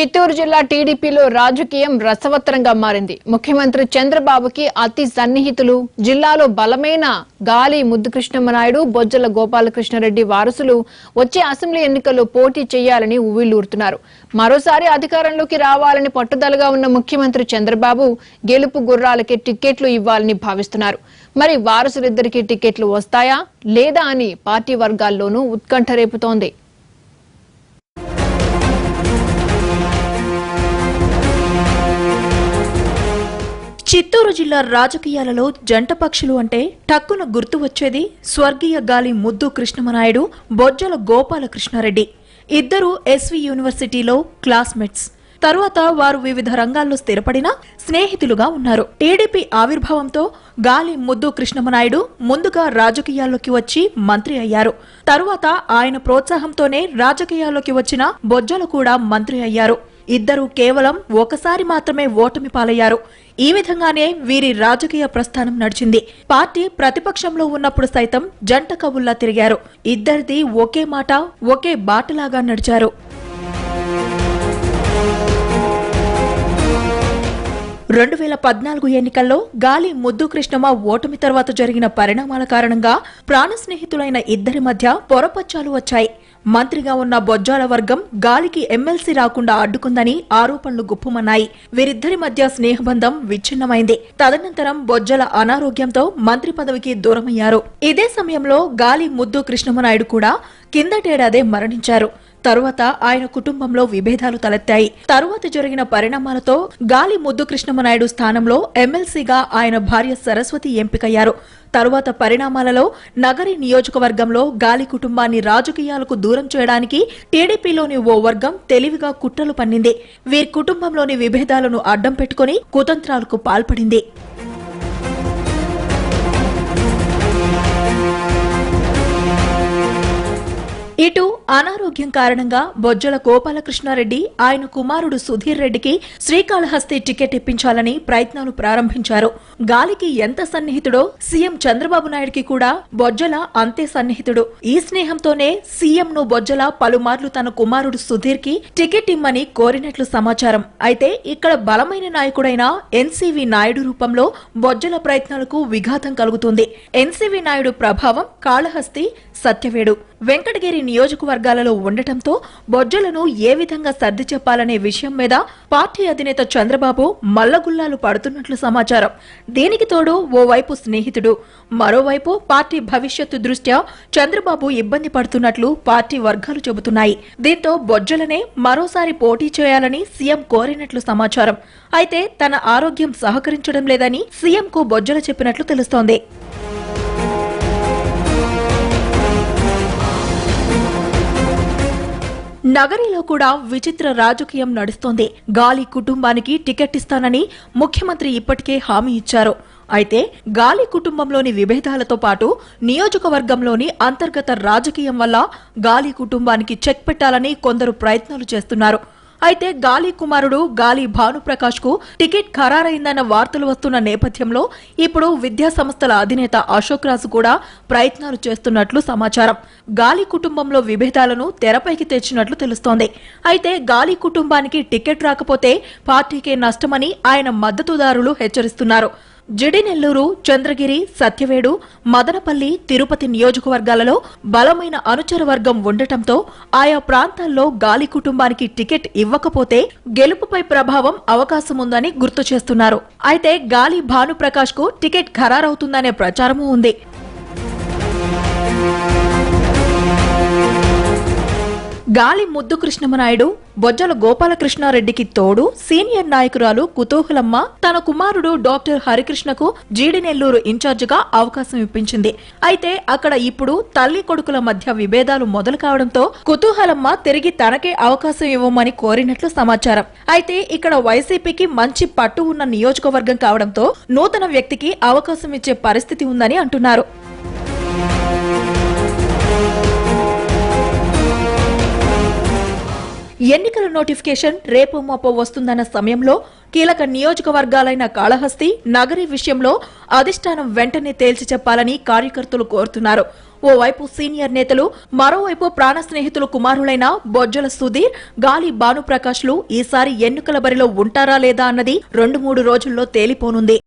చిత్తూరు జిల్లా టీడీపీలో రాజకీయం రసవత్తరంగా మారింది. ముఖ్యమంత్రి చంద్రబాబుకి అతి సన్నిహితులు జిల్లాలో బలమైన గాలి ముద్దుకృష్ణమనాయుడు బొజ్జల గోపాలకృష్ణారెడ్డి వారసులు వచ్చే అసెంబ్లీ ఎన్నికల్లో పోటీ చేయాలని ఉవ్విళ్ళూరుతున్నారు మరోసారి అధికారంలోకి రావాలని పట్టుదలగా ఉన్న ముఖ్యమంత్రి చంద్రబాబు గెలుపు గుర్రాలకి టిక్కెట్లు ఇవ్వాలని భావిస్తున్నారు. మరి వారసులిద్దరికీ టిక్కెట్లు వస్తాయా లేదా అని పార్టీ వర్గాల్లోనూ ఉత్కంఠ రేపుతోంది. చిత్తూరు జిల్లా రాజకీయాలలో జంట పక్షులు అంటే టక్కున గుర్తు వచ్చేది స్వర్గీయ గాలి ముద్దు కృష్ణమనాయుడు బొజ్జల గోపాలకృష్ణారెడ్డి. ఇద్దరు ఎస్వి యూనివర్సిటీలో క్లాస్మేట్స్. తరువాత వారు వివిధ రంగాల్లో స్థిరపడిన స్నేహితులుగా ఉన్నారు. టీడీపీ ఆవిర్భావంతో గాలి ముద్దు కృష్ణమనాయుడు ముందుగా రాజకీయాల్లోకి వచ్చి మంత్రి అయ్యారు. తరువాత ఆయన ప్రోత్సాహంతోనే రాజకీయాల్లోకి వచ్చిన బొజ్జలు కూడా మంత్రి అయ్యారు. ఇద్దరు కేవలం ఒకసారి మాత్రమే ఓటమి పాలయ్యారు. ఈ విధంగానే వీరి రాజకీయ ప్రస్థానం నడిచింది. పార్టీ ప్రతిపక్షంలో ఉన్నప్పుడు సైతం జంట కవుల్లా తిరిగారు. ఇద్దరిది ఒకే మాట ఒకే బాటలాగా నడిచారు. రెండు వేల పద్నాలుగు ఎన్నికల్లో గాలి ముద్దు కృష్ణమ్మ ఓటమి తర్వాత జరిగిన పరిణామాల కారణంగా ప్రాణ స్నేహితులైన ఇద్దరి మధ్య పొరపచ్చాలు వచ్చాయి. మంత్రిగా ఉన్న బొజ్జాల వర్గం గాలికి ఎమ్మెల్సీ రాకుండా అడ్డుకుందని ఆరోపణలు గుప్పుమన్నాయి. వీరిద్దరి మధ్య స్నేహబంధం విచ్ఛిన్నమైంది. తదనంతరం బొజ్జల అనారోగ్యంతో మంత్రి పదవికి దూరమయ్యారు. ఇదే సమయంలో గాలి ముద్దు కృష్ణమనాయుడు కూడా కిందటేడాదే మరణించారు. తరువాత ఆయన కుటుంబంలో విభేదాలు తలెత్తాయి. తరువాత జరిగిన పరిణామాలతో గాలి ముద్దు కృష్ణమనాయుడు స్థానంలో ఎమ్మెల్సీగా ఆయన భార్య సరస్వతి ఎంపికయ్యారు. తరువాత పరిణామాలలో నగరి నియోజకవర్గంలో గాలి కుటుంబాన్ని రాజకీయాలకు దూరం చేయడానికి టీడీపీలోని ఓ వర్గం తెలివిగా కుట్రలు పన్నింది. వీరి కుటుంబంలోని విభేదాలను అడ్డం పెట్టుకుని కుతంత్రాలకు పాల్పడింది. ఇటు అనారోగ్యం కారణంగా బొజ్జల గోపాలకృష్ణారెడ్డి ఆయన కుమారుడు సుధీర్ రెడ్డికి శ్రీకాళహస్తి టికెట్ ఇప్పించాలని ప్రయత్నాలు ప్రారంభించారు. గాలికి ఎంత సన్నిహితుడో సీఎం చంద్రబాబు నాయుడికి కూడా బొజ్జల అంతే సన్నిహితుడు. ఈ స్నేహంతోనే సీఎం ను బొజ్జల పలుమార్లు తన కుమారుడు సుధీర్కి టికెట్ ఇమ్మని కోరినట్లు సమాచారం. అయితే ఇక్కడ బలమైన నాయకుడైన ఎన్సీవీ నాయుడు రూపంలో బొజ్జల ప్రయత్నాలకు విఘాతం కలుగుతుంది. ఎన్సీవీ నాయుడు ప్రభావం కాళహస్తి సత్యవేడు. వెంకటగిరి వర్గాలలో ఉండటంతో బొజ్జలను ఏ విధంగా సర్ది చెప్పాలనే విషయం మీద పార్టీ అధినేత చంద్రబాబు మల్లగుల్లాలు పడుతున్నట్లు సమాచారం. దీనికి తోడు ఓవైపు స్నేహితుడు మరోవైపు పార్టీ భవిష్యత్తు దృష్ట్యా చంద్రబాబు ఇబ్బంది పడుతున్నట్లు పార్టీ వర్గాలు చెబుతున్నాయి. దీంతో బొజ్జలనే మరోసారి పోటీ చేయాలని సీఎం కోరినట్లు సమాచారం. అయితే తన ఆరోగ్యం సహకరించడం లేదని సీఎంకు బొజ్జల చెప్పినట్లు తెలుస్తోంది. నగరిలో కూడా విచిత్ర రాజకీయం నడుస్తోంది. గాలి కుటుంబానికి టికెట్ ఇస్తానని ముఖ్యమంత్రి ఇప్పటికే హామీ ఇచ్చారు. అయితే గాలి కుటుంబంలోని విభేదాలతో పాటు నియోజకవర్గంలోని అంతర్గత రాజకీయం వల్ల గాలి కుటుంబానికి చెక్ పెట్టాలని కొందరు ప్రయత్నాలు చేస్తున్నారు. అయితే గాలి కుమారుడు గాలి భానుప్రకాష్కు టికెట్ ఖరారైందన్న వార్తలు వస్తున్న నేపథ్యంలో ఇప్పుడు విద్యా సంస్థల అధినేత అశోక్ రాజు కూడా ప్రయత్నాలు చేస్తున్నట్లు సమాచారం. గాలి కుటుంబంలో విభేదాలను తెరపైకి తెచ్చినట్లు తెలుస్తోంది. అయితే గాలి కుటుంబానికి టికెట్ రాకపోతే పార్టీకే నష్టమని ఆయన మద్దతుదారులు హెచ్చరిస్తున్నారు. జిడినెల్లూరు చంద్రగిరి సత్యవేడు మదనపల్లి తిరుపతి నియోజకవర్గాలలో బలమైన అనుచర వర్గం ఉండటంతో ఆయా ప్రాంతాల్లో గాలి కుటుంబానికి టికెట్ ఇవ్వకపోతే గెలుపుపై ప్రభావం అవకాశముందని గుర్తు చేస్తున్నారు. అయితే గాలి భానుప్రకాష్కు టికెట్ ఖరారవుతుందనే ప్రచారమూ ఉంది. గాలి ముద్దు కృష్ణమనాయుడు బొజ్జల గోపాలకృష్ణారెడ్డికి తోడు సీనియర్ నాయకురాలు కుతూహలమ్మ తన కుమారుడు డాక్టర్ హరికృష్ణకు జీడినెల్లూరు ఇన్ఛార్జిగా అవకాశం ఇప్పించింది. అయితే అక్కడ ఇప్పుడు తల్లి కొడుకుల మధ్య విభేదాలు మొదలు కావడంతో కుతూహలమ్మ తిరిగి తనకే అవకాశం ఇవ్వమని కోరినట్లు సమాచారం. అయితే ఇక్కడ వైసీపీకి మంచి పట్టు ఉన్న నియోజకవర్గం కావడంతో నూతన వ్యక్తికి అవకాశం ఇచ్చే పరిస్థితి ఉందని అంటున్నారు. ఎన్నికల నోటిఫికేషన్ రేపు మోపో వస్తుందన్న సమయంలో కీలక నియోజకవర్గాలైన కాళహస్తి నగరి విషయంలో అధిష్టానం వెంటనే తేల్చి చెప్పాలని కార్యకర్తలు కోరుతున్నారు. ఓవైపు సీనియర్ నేతలు మరోవైపు ప్రాణ స్నేహితులు కుమారులైన బొజ్జల సుధీర్ గాలి భానుప్రకాష్లు ఈసారి ఎన్నికల బరిలో ఉంటారా లేదా అన్నది రెండు మూడు రోజుల్లో తేలిపోనుంది.